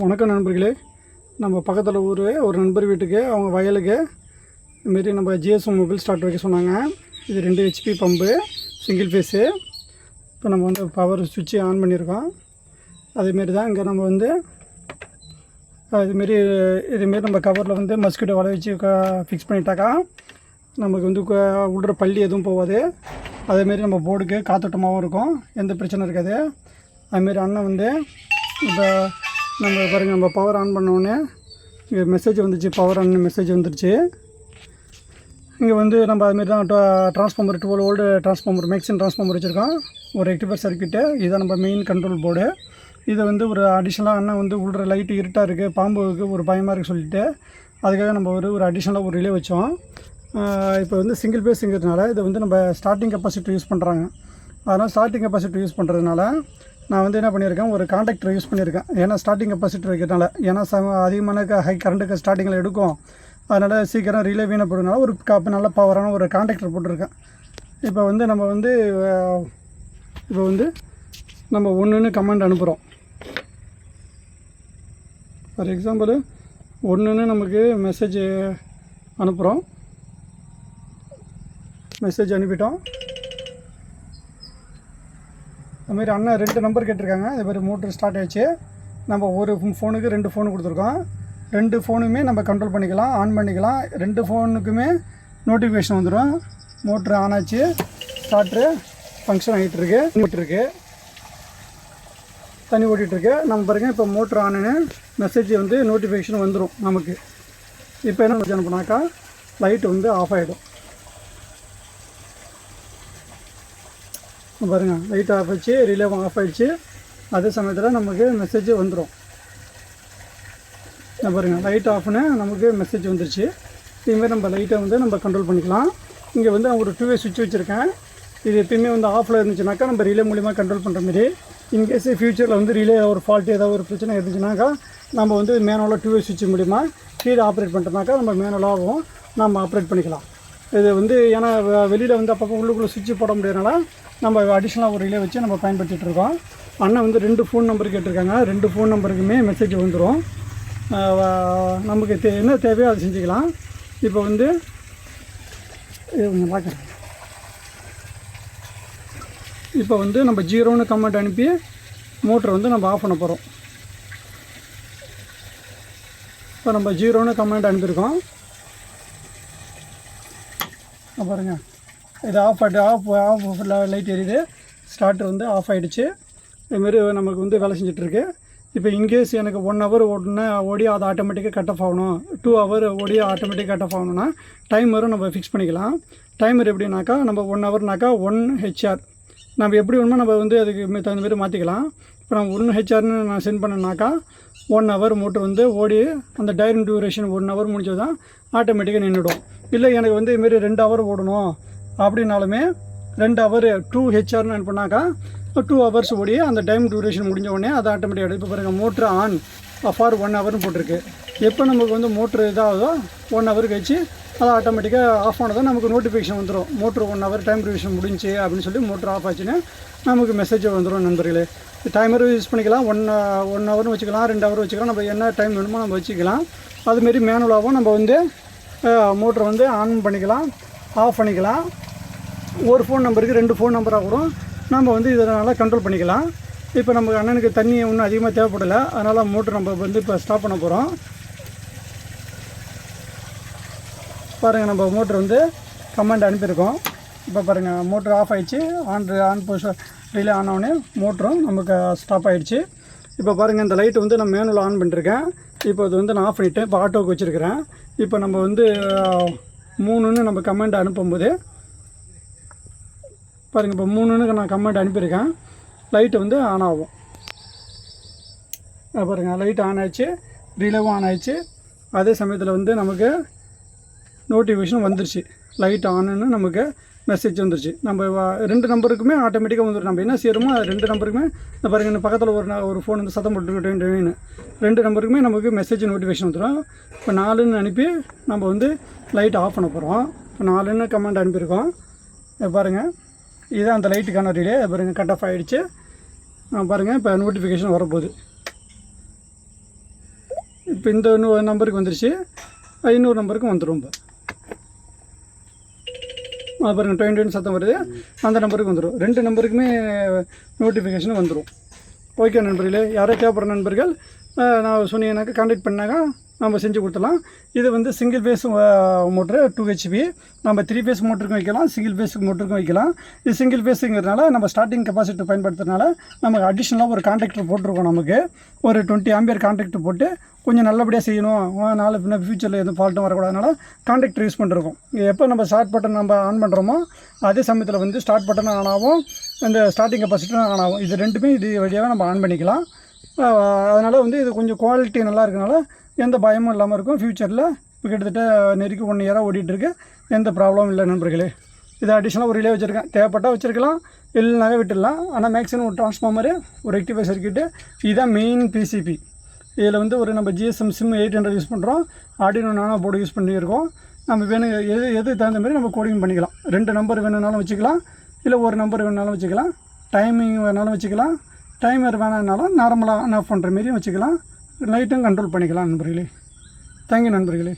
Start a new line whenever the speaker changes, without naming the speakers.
வணக்கம் நண்பர்களே. நம்ம பக்கத்தில் ஊர் ஒரு நண்பர் வீட்டுக்கு அவங்க வயலுக்கு. இதுமாரி நம்ம ஜிஎஸ்எம் மொபைல் ஸ்டார்ட் வைக்க சொன்னாங்க. இது ரெண்டு ஹெச்பி பம்பு சிங்கிள் ஃபேஸு இப்போ நம்ம வந்து பவர் சுவிட்சு ஆன் பண்ணியிருக்கோம். அதேமாரி தான் இங்கே நம்ம வந்து இதுமாரி இதுமாரி நம்ம கவரில் வந்து மஸ்கிட்டோ வலை வச்சு ஃபிக்ஸ் பண்ணிட்டாக்கா நமக்கு வந்து விடுற பள்ளி எதுவும் போகாது. அதேமாரி நம்ம போர்டுக்கு காத்தோட்டமாகவும் இருக்கும். எந்த பிரச்சனை இருக்காது. அதுமாரி அண்ணன் வந்து இப்போ நம்ம பாருங்கள் நம்ம பவர் ஆன் பண்ணோடனே இங்கே மெசேஜ் வந்துச்சு பவர் ஆன் மெசேஜ் வந்துருச்சு. இங்கே வந்து நம்ம அதுமாரி தான் ட்ரான்ஸ்ஃபார்மர் டுவெல் ஓல்டு ட்ரான்ஸ்ஃபார்மர் மேக்ஸின் ட்ரான்ஸ்ஃபார்மர் வச்சுருக்கோம். ஒரு ரெக்டிஃபர் சர்க்கியூட்டு இதுதான் நம்ம மெயின் கண்ட்ரோல் போர்டு இதை வந்து ஒரு அடிஷ்னலாக அண்ணன் வந்து உள்ள லைட்டு இருட்டாக இருக்குது பாம்புக்கு ஒரு பயமாக இருக்குது சொல்லிட்டு அதுக்காக நம்ம ஒரு ஒரு அடிஷ்னலாக ஒரு ரிலே வச்சோம். இப்போ வந்து சிங்கிள் பேஸுங்கிறதுனால இதை வந்து நம்ம ஸ்டார்டிங் கெப்பாசிட்டி யூஸ் பண்ணுறாங்க அதனால் ஸ்டார்டிங் கெப்பாசிட்டி யூஸ் பண்ணுறதுனால நான் வந்து என்ன பண்ணியிருக்கேன் ஒரு காண்டாக்டர் யூஸ் பண்ணியிருக்கேன். ஏன்னா ஸ்டார்டிங் கெப்பாசிட்டி இருக்கிறதுனால. ஏன்னா சம அதிகமான ஹை கரண்ட்டுக்கு ஸ்டார்டிங்கில் எடுக்கும். அதனால் சீக்கிரம் ரிலே வீணப்படுறதுனால ஒரு காப்பு நல்ல பவரான ஒரு காண்டாக்டர் போட்டிருக்கேன். இப்போ வந்து நம்ம வந்து இப்போ வந்து நம்ம ஒன்றுன்னு கமெண்ட் அனுப்புகிறோம் ஃபார் எக்ஸாம்பிள் ஒன்றுன்னு நமக்கு மெசேஜ் அனுப்புகிறோம் மெசேஜ் அனுப்பிட்டோம். அதுமாரி அண்ணன் ரெண்டு நம்பர் கேட்டிருக்காங்க. இது மாதிரி மோட்ரு ஸ்டார்ட் ஆயிடுச்சு. நம்ம ஒரு ஃபோனுக்கு ரெண்டு ஃபோனு கொடுத்துருக்கோம். ரெண்டு ஃபோனுமே நம்ம கண்ட்ரோல் பண்ணிக்கலாம் ஆன் பண்ணிக்கலாம். ரெண்டு ஃபோனுக்குமே நோட்டிஃபிகேஷன் வந்துடும் மோட்ரு ஆன் ஆச்சு. ஸ்டார்ட்ரு ஃபங்க்ஷன் ஆகிட்டு இருக்கு. ஓட்டிருக்கு தண்ணி ஓட்டிகிட்ருக்கு நம்ம பாருங்க இப்போ மோட்ரு ஆனுன்னு மெசேஜ் வந்து நோட்டிஃபிகேஷன் வந்துடும் நமக்கு. இப்போ என்ன மெசேஜ் அனுப்புனாக்கா லைட் வந்து ஆஃப் ஆகிடும் பாருங்க லைட் ஆஃப் ஆச்சு ரிலே ஆஃப் ஆயிடுச்சு அதே சமயத்தில் நமக்கு மெசேஜ் வந்துடும் பாருங்கள் லைட் ஆஃப்னு நமக்கு மெசேஜ் வந்துருச்சு. இதுமாரி நம்ம லைட்டை வந்து நம்ம கண்ட்ரோல் பண்ணிக்கலாம். இங்கே வந்து ஒரு டூ வே சுவிட்ச் வச்சுருக்கேன். இது எப்பயுமே வந்து ஆஃபில் இருந்துச்சுனாக்கா நம்ம ரிலே மூலிமா கண்ட்ரோல் பண்ணுற மாதிரி. இன்கேஸ் ஃப்யூச்சரில் வந்து ரிலே ஒரு ஃபால்ட் ஏதாவது ஒரு பிரச்சனை இருந்துச்சுனாக்கா நம்ம வந்து மேனுவலாக டூ வே சுவிட்ச் மூலிமா கீழே ஆப்ரேட் பண்ணுறதுனாக்கா நம்ம மேனுவலாகவும் நம்ம ஆப்ரேட் பண்ணிக்கலாம். இது வந்து ஏன்னா வெளியில் வந்து அப்பப்போ உள்ளுக்குள்ளே சுவிட்ச் போட முடியாதனால நம்ம அடிஷ்னலாக ஒரு இலையை வச்சு நம்ம பயன்படுத்திகிட்டு இருக்கோம். அண்ணன் வந்து ரெண்டு ஃபோன் நம்பர் கேட்டிருக்காங்க. ரெண்டு ஃபோன் நம்பருக்குமே மெசேஜ் வந்துடும் நமக்கு தே என்ன தேவையோ அதை செஞ்சுக்கலாம். இப்போ வந்து இது கொஞ்சம் பார்க்குறேன். இப்போ வந்து நம்ம ஜீரோன்னு கமெண்ட் அனுப்பி மோட்டரை வந்து நம்ம ஆஃப் பண்ண போகிறோம் இப்போ நம்ம ஜீரோன்னு கமெண்ட் அனுப்பியிருக்கோம். பாருங்கள் பாருங்க. இது ஆஃப் ஆகிட்டு ஆஃப் ஆஃப் லைட் எரியுது ஸ்டார்டர் வந்து ஆஃப் ஆகிடுச்சு இதுமாரி நமக்கு வந்து வேலை செஞ்சிட்ருக்கு. இப்போ இன்கேஸ் எனக்கு ஒன் ஹவர் ஓடினா ஓடி அது ஆட்டோமேட்டிக்காக கட் ஆஃப் ஆகணும். டூ ஹவர் ஓடி ஆட்டோமேட்டிக்காக கட் ஆஃப் ஆகணும்னா டைமரும் நம்ம ஃபிக்ஸ் பண்ணிக்கலாம். டைமர் எப்படின்னாக்கா நம்ம ஒன் ஹவர்னாக்கா ஒன் ஹெச்ஆர் நம்ம எப்படி வேணுமோ நம்ம வந்து அதுக்கு தகுந்த மாதிரி மாற்றிக்கலாம் இப்போ நம்ம ஒன் ஹெச்ஆர்னு நான் சென்ட் பண்ணேன்னாக்கா ஒன் ஹவர் மோட்ரு வந்து ஓடி அந்த டைரிங் டியூரேஷன் ஒன் ஹவர் முடிஞ்சது தான் ஆட்டோமேட்டிக்காக நின்றுடும் இல்லை எனக்கு வந்து இதுமாரி ரெண்டு ஹவர் ஓடணும் அப்படின்னாலுமே ரெண்டு ஹவர் டூ ஹெச்ஆர்னு அனுப்புனாக்கா டூ ஹவர்ஸ் ஓடி அந்த டைம் டியூரேஷன் முடிஞ்ச உடனே அது ஆட்டோமேட்டிக்காக இப்போ பாருங்கள் மோட்ரு ஆன் ஃபார் ஒன் ஹவர்னு போட்டிருக்கு. எப்போ நமக்கு வந்து மோட்ரு இதாகுதோ ஒன் ஹவர் கழிச்சு அது ஆட்டோமேட்டிக்காக ஆஃப் ஆனதான் நமக்கு நோட்டிஃபிகேஷன் வந்துடும் motor one hour time duration முடிஞ்சு அப்படின்னு சொல்லி மோட்ரு ஆஃப் ஆச்சுன்னு நமக்கு மெசேஜ் வந்துடும் நண்பர்களே. டைமரும் யூஸ் பண்ணிக்கலாம். ஒன் ஒன் ஹவர்னு வச்சுக்கலாம் ரெண்டு ஹவர் வச்சுக்கலாம். நம்ம என்ன டைம் வேணுமோ நம்ம வச்சுக்கலாம். அதுமாரி மேனுவலாகவும் நம்ம வந்து uh, மோட்ரை வந்து ஆன் பண்ணிக்கலாம் ஆஃப் பண்ணிக்கலாம். ஒரு ஃபோன் நம்பருக்கு ரெண்டு ஃபோன் நம்பராக கூட நம்ம வந்து இதனால் கண்ட்ரோல் பண்ணிக்கலாம். இப்போ நம்ம அண்ணனுக்கு தண்ணி ஒன்றும் அதிகமாக தேவைப்படலை. அதனால் மோட்ரு நம்ம வந்து இப்போ ஸ்டாப் பண்ண போகிறோம் பாருங்கள் நம்ம மோட்ரு வந்து கமெண்ட் அனுப்பியிருக்கோம். இப்போ பாருங்கள் மோட்ரு ஆஃப் ஆகிடுச்சு on on position relay on ஆனே மோட்டரும் நமக்கு ஸ்டாப் ஆகிடுச்சு இப்போ பாருங்கள் இந்த லைட்டு வந்து நான் மேனுவல் ஆன் பண்ணிருக்கேன். இப்போ இது வந்து நான் ஆஃப் பண்ணிட்டேன். இப்போ ஆட்டோவுக்கு வச்சுருக்கிறேன். இப்போ நம்ம வந்து மூணுன்னு நம்ம கமெண்ட் அனுப்பும்போது பாருங்கள் இப்போ மூணுன்னு நான் கமெண்ட் அனுப்பியிருக்கேன். லைட்டு வந்து ஆன் ஆகும். பாருங்கள் லைட் ஆன் ஆயிடுச்சு. ரிலேவும் ஆன் ஆயிடுச்சு. அதே சமயத்தில் வந்து நமக்கு நோட்டிஃபிகேஷன் வந்துருச்சு. லைட் ஆனுன்னு நமக்கு மெசேஜ் வந்துருச்சு. நம்ம ரெண்டு நம்பருக்குமே ஆட்டோமேட்டிக்காக வந்துடும் நம்ம என்ன செய்கிறோமோ அது ரெண்டு நம்பருக்குமே இந்த பாருங்க இந்த பக்கத்தில் ஒரு ஒரு ஃபோன் வந்து சத்தம் போட்டுக்கிட்டேன்னு ரெண்டு நம்பருக்குமே நமக்கு மெசேஜ் நோட்டிஃபிகேஷன் வந்துடும் இப்போ நாலுன்னு அனுப்பி நம்ம வந்து லைட் ஆஃப் பண்ண போகிறோம் இப்போ நாலுன்னு கமெண்ட் அனுப்பியிருக்கோம். பாருங்கள் இதுதான் அந்த லைட்டுக்கான ரிலே பாருங்கள் கட் ஆஃப் ஆகிடுச்சு பாருங்கள் இப்போ நோட்டிஃபிகேஷன் வரப்போகுது. இப்போ இந்த இன்னொரு நம்பருக்கு வந்துருச்சு. இன்னொரு நம்பருக்கும் வந்துடும் இப்போ. அது பாருங்க டுவெண்ட்டி சத்தம் வருது. அந்த நம்பருக்கு வந்துடும் ரெண்டு நம்பருக்குமே நோட்டிஃபிகேஷன் வந்துடும் ஓகே நண்பர்களே யாரோ தேவைப்படுற நண்பர்கள்? நான் சொன்னீங்கன்னாக்கா கான்டாக்ட் பண்ணாக்கா நம்ம செஞ்சு கொடுத்துலாம் இது வந்து single phase motor two HP நம்ம த்ரீ ஃபேஸ் மோட்டருக்கும் வைக்கலாம் சிங்கிள் ஃபேஸுக்கு மோட்டருக்கும் வைக்கலாம். இது சிங்கிள் ஃபேஸுங்கிறதுனால நம்ம ஸ்டார்டிங் கெப்பாசிட்டி பயன்படுத்துறதுனால நமக்கு அடிஷ்னலாக ஒரு கான்ட்ராக்டர் போட்டிருக்கோம் நமக்கு. ஒரு டுவெண்ட்டி ஆம்பியர் கான்ட்ராக்டர் போட்டு கொஞ்சம் நல்லபடியாக செய்யணும். நாலு பின்ன ஃபியூச்சரில் எதுவும் ஃபால்ட்டும் வரக்கூடாதுனால கான்ட்ராக்டர் யூஸ் பண்ணிருக்கோம். எப்போ நம்ம ஸ்டார்ட் பட்டன் நம்ம ஆன் பண்ணுறோமோ அதே சமயத்தில் வந்து ஸ்டார்ட் பட்டன் ஆன் ஆகும். இந்த ஸ்டார்டிங் கெப்பாசிட்டியும் ஆன் ஆகும். இது ரெண்டுமே இது வழியாக நம்ம ஆன் பண்ணிக்கலாம். அதனால் வந்து இது கொஞ்சம் குவாலிட்டி நல்லா இருக்கனால எந்த பயமும் இல்லாமல் இருக்கும். ஃப்யூச்சரில் இப்போ கிட்டத்தட்ட நெருக்கி ஒன் இயராக ஓடிட்டுருக்கு. எந்த ப்ராப்ளமும் இல்லை நண்பர்களே. இது அடிஷ்னலாக ஒரு ரிலே வச்சுருக்கேன். தேவைப்பட்டால் வச்சுருக்கலாம். இல்லைனாவே விட்டுடலாம். ஆனால் மேக்ஸிமம் ஒரு ட்ரான்ஸ்ஃபார்மரு ஒரு ரெக்டிஃபை சர்க்கியூட்டு இதுதான் மெயின் பிசிபி இதில் வந்து ஒரு நம்ம GSM SIM eight hundred use பண்ணுறோம் ஆர்டினோ நானோ போர்டு யூஸ் பண்ணியிருக்கோம். நம்ம வேணும் எது எது தகுந்த மாதிரி நம்ம கோடிங் பண்ணிக்கலாம். ரெண்டு நம்பர் வேணும்னாலும் வச்சுக்கலாம். இல்லை ஒரு நம்பர் வேணுனாலும் வச்சுக்கலாம். டைமிங் வேணாலும் வச்சுக்கலாம். டைமர் வேணாம்னாலும் நார்மலாக ஆன் ஆஃப் பண்ணுற மாரியும் வச்சுக்கலாம். லைட்டும் கண்ட்ரோல் பண்ணிக்கலாம் நண்பர்களே. தேங்க்யூ நண்பர்களே.